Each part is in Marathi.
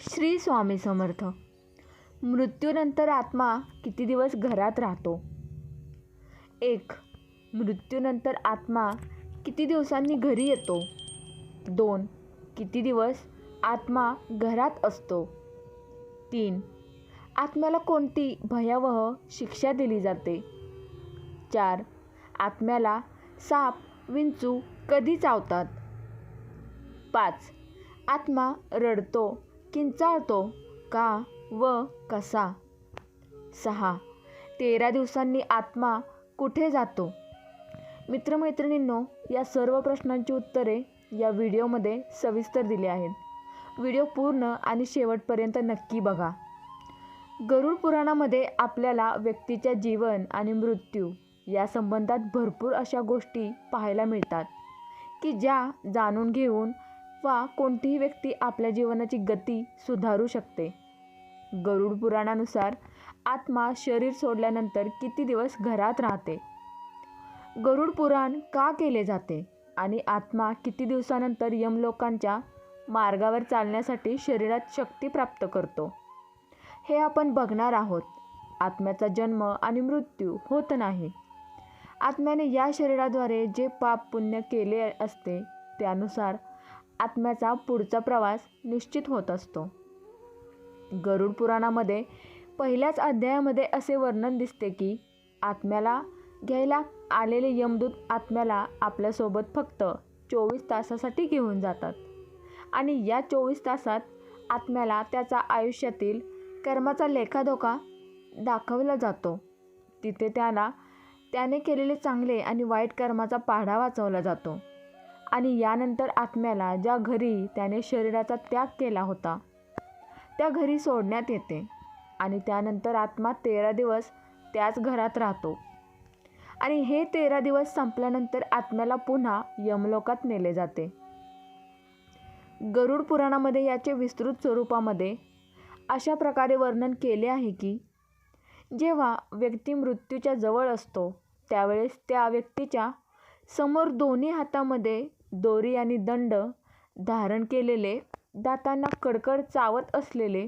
श्री स्वामी समर्थ. मृत्यूनंतर आत्मा किती दिवस घरात राहतो? एक मृत्यूनंतर आत्मा किती दिवसांनी घरी येतो? दोन किती दिवस आत्मा घरात असतो? तीन आत्म्याला कोणती भयावह शिक्षा दिली जाते? चार आत्म्याला साप विंचू कधी चावतात? पाच आत्मा रडतो किंचाळतो का व कसा? सहा. तेरा दिवसांनी आत्मा कुठे जातो? मित्रमैत्रिणींनो या सर्व प्रश्नांची उत्तरे या व्हिडिओमध्ये सविस्तर दिली आहेत. व्हिडिओ पूर्ण आणि शेवटपर्यंत नक्की बघा. गरुड पुराणामध्ये आपल्याला व्यक्तीच्या जीवन आणि मृत्यू या संबंधात भरपूर अशा गोष्टी पाहायला मिळतात की ज्या जाणून घेऊन वा कोणतीही व्यक्ती आपल्या जीवनाची गती सुधारू शकते. गरुड पुराणानुसार आत्मा शरीर सोडल्यानंतर किती दिवस घरात राहते? गरुड पुराण का केले जाते? आणि आत्मा किती दिवसानंतर यमलोकांच्या मार्गावर चालण्यासाठी शरीरात शक्ती प्राप्त करतो? हे आपण बघणार आहोत. आत्म्याचा जन्म आणि मृत्यू होत नाही. आत्म्याने या शरीराद्वारे जे पाप पुण्य केले असते त्यानुसार आत्म्याचा पुढचा प्रवास निश्चित होत असतो. गरुड पुराणामध्ये पहिल्याच अध्यायामध्ये असे वर्णन दिसते की आत्म्याला घ्यायला आलेले यमदूत आत्म्याला आपल्यासोबत फक्त चोवीस तासासाठी घेऊन जातात. आणि या चोवीस तासात आत्म्याला त्याचा आयुष्यातील कर्माचा लेखाधोका दाखवला जातो. तिथे त्याला त्याने केलेले चांगले आणि वाईट कर्माचा पाढा वाचवला जातो. आणि यानंतर आत्म्याला ज्या घरी त्याने शरीराचा त्याग केला होता त्या घरी सोडण्यात येते. आणि त्यानंतर आत्मा तेरा दिवस त्याच घरात राहतो. आणि हे तेरा दिवस संपल्यानंतर आत्म्याला पुन्हा यमलोकात नेले जाते. गरुड पुराणामध्ये याचे विस्तृत स्वरूपामध्ये अशा प्रकारे वर्णन केले आहे की जेव्हा व्यक्ती मृत्यूच्या जवळ असतो त्यावेळेस त्या व्यक्तीच्या समोर दोन्ही हातामध्ये दोरी आणि दंड धारण केलेले दातांना कडकड चावत असलेले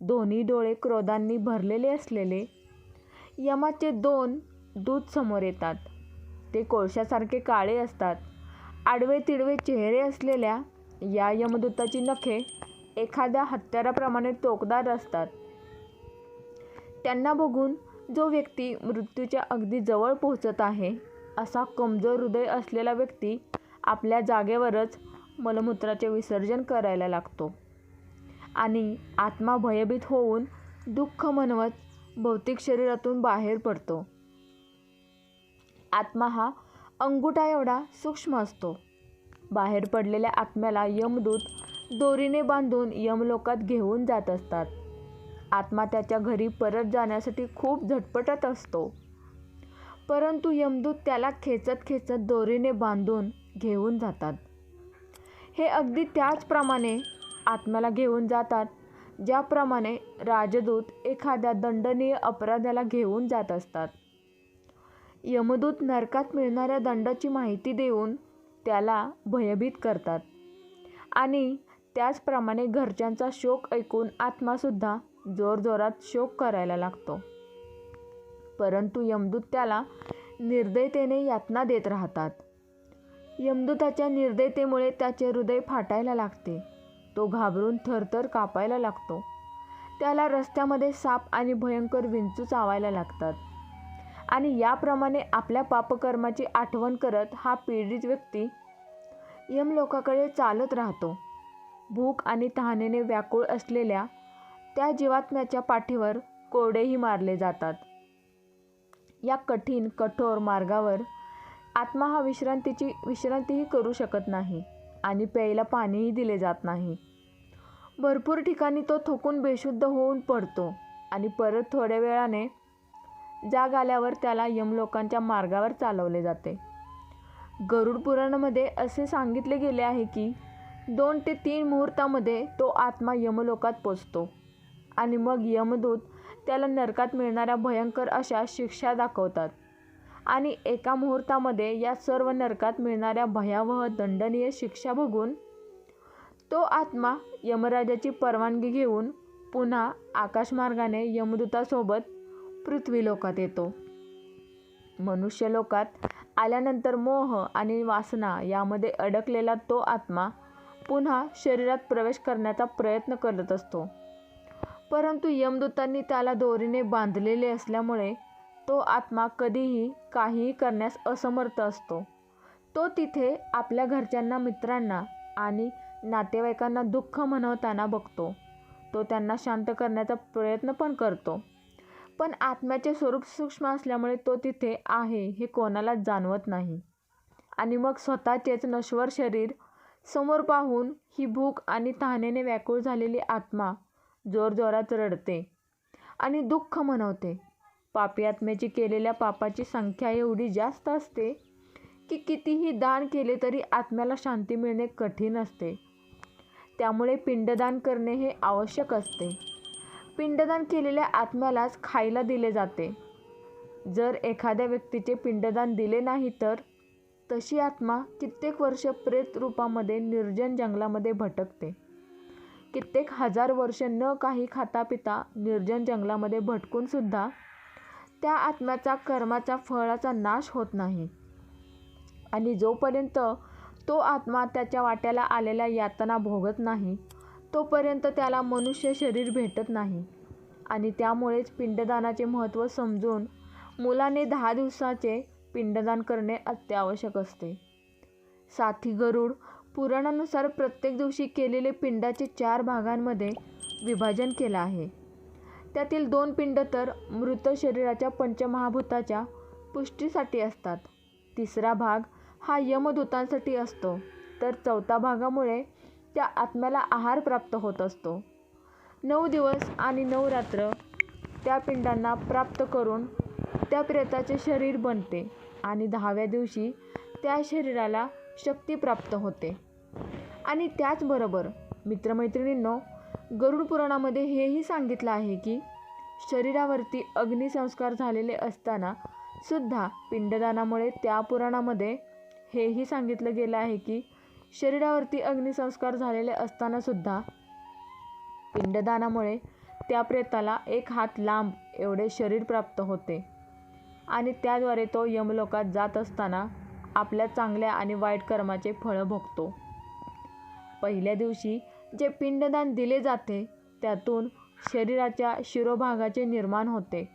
दोन्ही डोळे क्रोधांनी भरलेले असलेले यमाचे दोन दूत समोर येतात. ते कोळशासारखे काळे असतात. आडवे तिडवे चेहरे असलेल्या या यमदूताची नखे एखाद्या हत्याराप्रमाणे टोकदार असतात. त्यांना बघून जो व्यक्ती मृत्यूच्या अगदी जवळ पोहोचत आहे असा कमजोर हृदय असलेला व्यक्ती आपल्या जागेवरच मलमूत्राचे विसर्जन करायला लागतो. आणि आत्मा भयभीत होऊन दुःख म्हणवत भौतिक शरीरातून बाहेर पडतो. आत्मा हा अंगुठा एवढा सूक्ष्म असतो. बाहेर पडलेल्या आत्म्याला यमदूत दोरीने बांधून यमलोकात घेऊन जात असतात. आत्मा त्याच्या घरी परत जाण्यासाठी खूप झटपटत असतो. परंतु यमदूत त्याला खेचत खेचत दोरीने बांधून घेऊन जातात. हे अगदी त्याचप्रमाणे आत्म्याला घेऊन जातात ज्याप्रमाणे राजदूत एखाद्या दंडनीय अपराध्याला घेऊन जात असतात. यमदूत नरकात मिळणाऱ्या दंडाची माहिती देऊन त्याला भयभीत करतात. आणि त्याचप्रमाणे घरच्यांचा शोक ऐकून आत्मासुद्धा जोरजोरात शोक करायला लागतो. परंतु यमदूत त्याला निर्दयतेने यातना देत राहतात. यमदूताच्या निर्दयतेमुळे त्याचे हृदय फाटायला लागते. तो घाबरून थरथर कापायला लागतो. त्याला रस्त्यामध्ये साप आणि भयंकर विंचू चावायला लागतात. आणि याप्रमाणे आपल्या पापकर्माची आठवण करत हा पीडित व्यक्ती यमलोकाकडे चालत राहतो. भूक आणि तहानेने व्याकुळ असलेल्या त्या जीवात्म्याच्या पाठीवर कोरडेही मारले जातात. या कठीण कठोर मार्गावर आत्मा हा विश्रांतीची विश्रांतीही करू शकत नाही आणि प्यायला पाणीही दिले जात नाही. भरपूर ठिकाणी तो थकून बेशुद्ध होऊन पडतो आणि परत थोड्या वेळाने जाग आल्यावर त्याला यमलोकांच्या मार्गावर चालवले जाते. गरुड पुराणामध्ये असे सांगितले गेले आहे की दोन ते तीन मुहूर्तामध्ये तो आत्मा यमलोकात पोचतो आणि मग यमदूत त्याला नरकात मिळणाऱ्या भयंकर अशा शिक्षा दाखवतात. आणि एका मुहूर्तामध्ये या सर्व नरकात मिळणाऱ्या भयावह दंडनीय शिक्षा बघून तो आत्मा यमराजाची परवानगी घेऊन पुन्हा आकाशमार्गाने यमदूतासोबत पृथ्वीलोकात येतो. मनुष्यलोकात आल्यानंतर मोह आणि वासना यामध्ये अडकलेला तो आत्मा पुन्हा शरीरात प्रवेश करण्याचा प्रयत्न करत असतो. परंतु यमदूतांनी त्याला दोरीने बांधलेले असल्यामुळे तो आत्मा कधीही काहीही करण्यास असमर्थ असतो. तो तिथे आपल्या घरच्यांना मित्रांना आणि नातेवाईकांना दुःख म्हणवताना बघतो. तो त्यांना शांत करण्याचा प्रयत्न पण करतो. पण आत्म्याचे स्वरूप सूक्ष्म असल्यामुळे तो तिथे आहे हे कोणालाच जाणवत नाही. आणि मग स्वतःचेच नश्वर शरीर समोर पाहून ही भूक आणि तहानेने व्याकुळ झालेली आत्मा जोरजोरात रडते आणि दुःख मनवते. पापी आत्म्याची केलेल्या पापाची संख्या एवढी जास्त असते की कितीही दान केले तरी आत्म्याला शांती मिळणे कठीण असते. त्यामुळे पिंडदान करणे हे आवश्यक असते. पिंडदान केलेल्या आत्म्यालाच खायला दिले जाते. जर एखाद्या व्यक्तीचे पिंडदान दिले नाही तर तशी आत्मा कित्येक वर्ष प्रेत रूपामध्ये निर्जन जंगलामध्ये भटकते. कित्येक हजार वर्ष न काही खाता पिता निर्जन जंगलामध्ये भटकूनसुद्धा त्या आत्म्याचा कर्माचा फळाचा नाश होत नाही. आणि जोपर्यंत तो आत्मा त्याच्या वाट्याला आलेल्या यातना भोगत नाही तोपर्यंत त्याला मनुष्य शरीर भेटत नाही. आणि त्यामुळेच पिंडदानाचे महत्त्व समजून मुलाने दहा दिवसाचे पिंडदान करणे अत्यावश्यक असते. साथी गरुड पुराणानुसार प्रत्येक दिवशी केलेले पिंडाचे चार भागांमध्ये विभाजन केलं आहे. त्यातील दोन पिंड तर मृत शरीराच्या पंचमहाभूताच्या पुष्टीसाठी असतात. तिसरा भाग हा यमदूतांसाठी असतो. तर चौथा भागामुळे त्या आत्म्याला आहार प्राप्त होत असतो. नऊ दिवस आणि नऊ रात्र त्या पिंडांना प्राप्त करून त्या प्रेताचे शरीर बनते आणि दहाव्या दिवशी त्या शरीराला शक्ती प्राप्त होते. आणि त्याचबरोबर मित्रमैत्रिणींनो गरुड पुराणामध्ये हेही सांगितलं आहे की शरीरावरती अग्निसंस्कार झालेले असताना सुद्धा पिंडदानामुळे त्या पुराणामध्ये हेही सांगितलं गेलं आहे की शरीरावरती अग्निसंस्कार झालेले असतानासुद्धा पिंडदानामुळे त्या प्रेताला एक हात लांब एवढे शरीर प्राप्त होते. आणि त्याद्वारे तो यमलोकात जात असताना आपल्या चांगल्या आणि वाईट कर्माचे फळं भोगतो. पहिल्या दिवशी जे पिंडदान दिले जाते त्यातून शरीराच्या शिरोभागाचे निर्माण होते.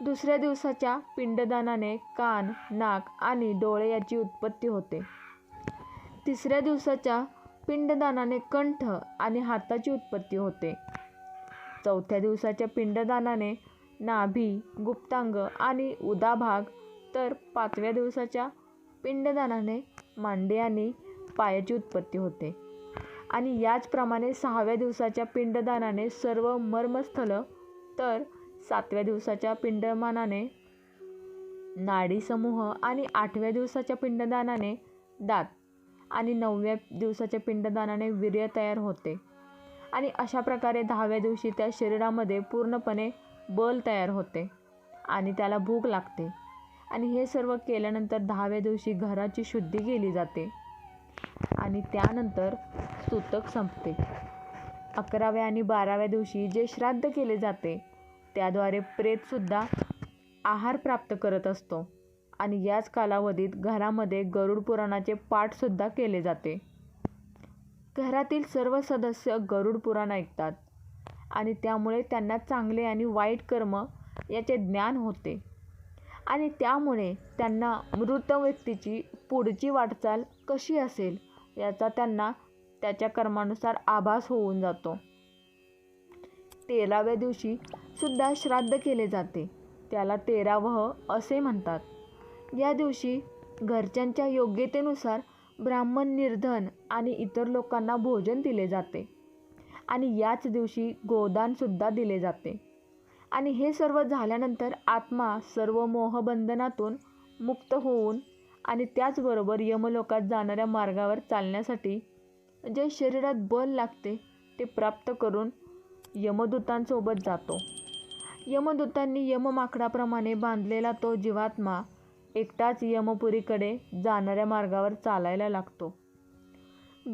दुसऱ्या दिवसाच्या पिंडदानाने कान नाक आणि डोळे याची उत्पत्ती होते. तिसऱ्या दिवसाच्या पिंडदानाने कंठ आणि हाताची उत्पत्ती होते. चौथ्या दिवसाच्या पिंडदानाने नाभी गुप्तांग आणि उदाभाग तर पाचव्या दिवसाच्या पिंडदानाने मांडे आणि पायाची उत्पत्ती होते. आणि याचप्रमाणे सहाव्या दिवसाच्या पिंडदानाने सर्व मर्मस्थल तर सातव्या दिवसाच्या पिंडमानाने नाडीसमूह आणि आठव्या दिवसाच्या पिंडदानाने दात आणि नवव्या दिवसाच्या पिंडदानाने वीर्य तयार होते. आणि अशा प्रकारे दहाव्या दिवशी त्या शरीरामध्ये पूर्णपणे बल तयार होते आणि त्याला भूक लागते. आणि हे सर्व केल्यानंतर दहाव्या दिवशी घराची शुद्धी केली जाते. आणि त्यानंतर सूतक संपते. अकराव्या आणि बाराव्या दिवशी जे श्राद्ध केले जाते त्याद्वारे प्रेतसुद्धा आहार प्राप्त करत असतो. आणि याच कालावधीत घरामध्ये गरुड पुराणाचे पाठसुद्धा केले जाते. घरातील सर्व सदस्य गरुड पुराण ऐकतात आणि त्यामुळे त्यांना चांगले आणि वाईट कर्म याचे ज्ञान होते. आणि त्यामुळे त्यांना मृत व्यक्तीची पुढची वाटचाल कशी असेल याचा त्यांना त्याच्या कर्मानुसार आभास होऊन जातो. तेराव्या दिवशी सुद्धा श्राद्ध केले जाते. त्याला तेरावह असे म्हणतात. या दिवशी घरच्यांच्या योग्यतेनुसार ब्राह्मण निर्धन आणि इतर लोकांना भोजन दिले जाते आणि याच दिवशी गोदानसुद्धा दिले जाते. आणि हे सर्व झाल्यानंतर आत्मा सर्व मोहबंधनातून मुक्त होऊन आणि त्याचबरोबर यमलोकात जाणाऱ्या मार्गावर चालण्यासाठी जे शरीरात बल लागते ते प्राप्त करून यमदूतांसोबत जातो. यमदूतांनी यममाकडाप्रमाणे बांधलेला तो जीवात्मा एकटाच यमपुरीकडे जाणाऱ्या मार्गावर चालायला लागतो.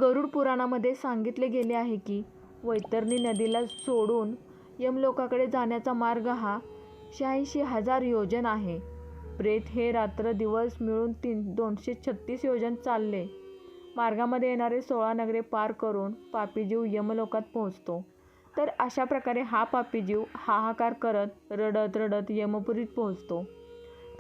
गरुड पुराणामध्ये सांगितले गेले आहे की वैतरणी नदीला सोडून यमलोकाकडे जाण्याचा मार्ग हा शहाऐंशी हजार योजन आहे. प्रेत हे रात्र दिवस मिळून तीन दोनशे छत्तीस योजन चालले. मार्गामध्ये येणारे सोळा नगरे पार करून पापीजीव यमलोकात पोहोचतो. तर अशा प्रकारे हा पापीजीव हाहाकार करत रडत रडत यमपुरीत पोहोचतो.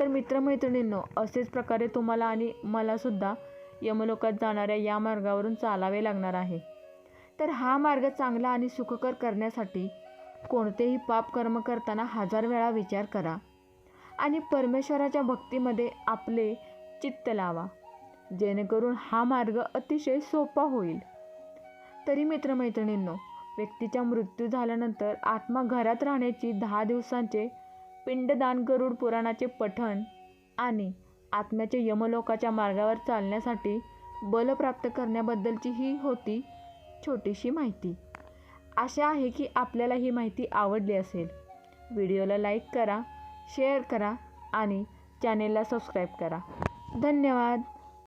तर मित्रमैत्रिणींनो असेच प्रकारे तुम्हाला आणि मलासुद्धा यमलोकात जाणाऱ्या या मार्गावरून चालावे लागणार आहे. तर हा मार्ग चांगला आणि सुखकर करण्यासाठी कोणतेही पाप कर्म करताना हजार वेळा विचार करा. आणि परमेश्वराच्या भक्तीमध्ये आपले चित्त लावा. जेणेकरून हा मार्ग अतिशय सोपा होईल. तरी मित्रमैत्रिणींनो व्यक्तीचा मृत्यू झाल्यानंतर आत्मा घरात राहण्याची दहा दिवसांचे पिंडदान गरुड पुराणाचे पठण आणि आत्म्याचे यमलोकाच्या मार्गावर चालण्यासाठी बल प्राप्त करण्याबद्दलची ही होती छोटीशी माहिती. आशा आहे की आपल्याला ही माहिती आवडली असेल. व्हिडिओला लाईक करा शेअर करा आणि चॅनेलला सबस्क्राईब करा. धन्यवाद.